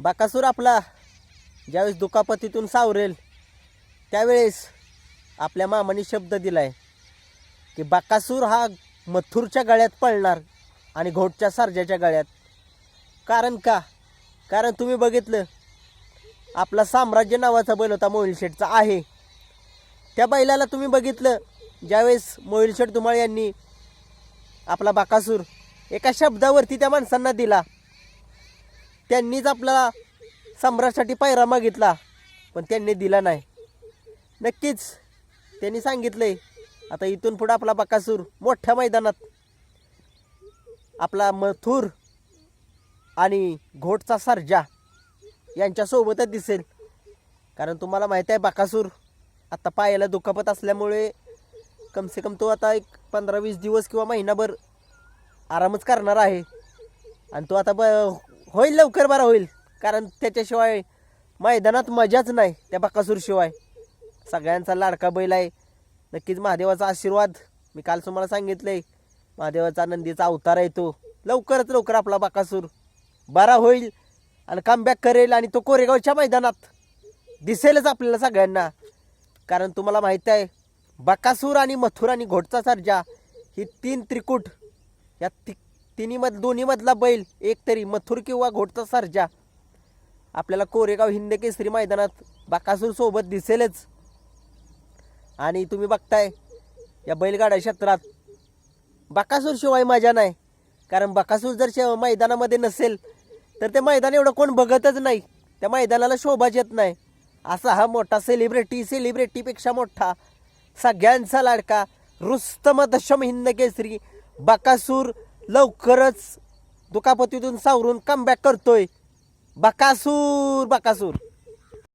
बाकासूर आपला ज्यावेळेस दुखापतीतून सावरेल त्यावेळेस आपल्या मामाने शब्द दिलाय की बाकासूर हा मथुरच्या गळ्यात पळणार आणि घोटच्या सारज्याच्या गळ्यात. कारण का? कारण तुम्ही बघितलं आपला साम्राज्य नावाचा बैल होता मोहिलशेठचा आहे. त्या बैलाला तुम्ही बघितलं ज्यावेळेस मोहिलशेठ धुमाळ यांनी आपला बाकासूर एका शब्दावरती त्या माणसांना दिला. त्यांनीच आपला सम्राटसाठी पायरा मागितला पण त्यांनी दिला नाही. नक्कीच त्यांनी सांगितलंय आता इथून पुढं आपला बकासूर मोठ्या मैदानात आपला मथुर आणि घोटचा सर्जा यांच्यासोबतच दिसेल. कारण तुम्हाला माहीत आहे बकासूर आता पायाला दुखापत असल्यामुळे कमसे कम तो आता एक पंधरा वीस दिवस किंवा महिनाभर आरामच करणार आहे. आणि तो आता ब होईल लवकर बरा होईल. कारण त्याच्याशिवाय मैदानात मजाच नाही त्या बकासूरशिवाय सगळ्यांचा लाडका बैल आहे. नक्कीच महादेवाचा आशीर्वाद. मी काल तुम्हाला सांगितलंय महादेवाचा नंदीचा अवतार आहे तो. लवकरच लवकर आपला बकासूर बरा होईल आणि कमबॅक करेल आणि तो कोरेगावच्या मैदानात दिसेलच आपल्याला सगळ्यांना. कारण तुम्हाला माहीत आहे बकासूर आणि मथुर आणि घोटचा सर्जा ही तीन त्रिकूट या ति तिन्ही मध दोन्ही मधला बैल एक तरी मथुर किंवा घोटचा सर्जा. आपल्याला कोरेगाव हिंद केसरी मैदानात बाकासूर सोबत दिसेलच. आणि तुम्ही बघताय या बैलगाड्या क्षेत्रात बाकासूर शिवाय मजा नाही. कारण बकासूर जर शे मैदानामध्ये नसेल तर ते मैदान एवढं कोण बघतच नाही. त्या मैदानाला शोभाच येत नाही. असा हा मोठा सेलिब्रिटी सेलिब्रिटीपेक्षा मोठा सगळ्यांचा लाडका रुस्तम दशम हिंद केसरी बकासूर लवकरच दुखापतीतून सावरून कमबॅक करतोय. बकासूर बकासूर.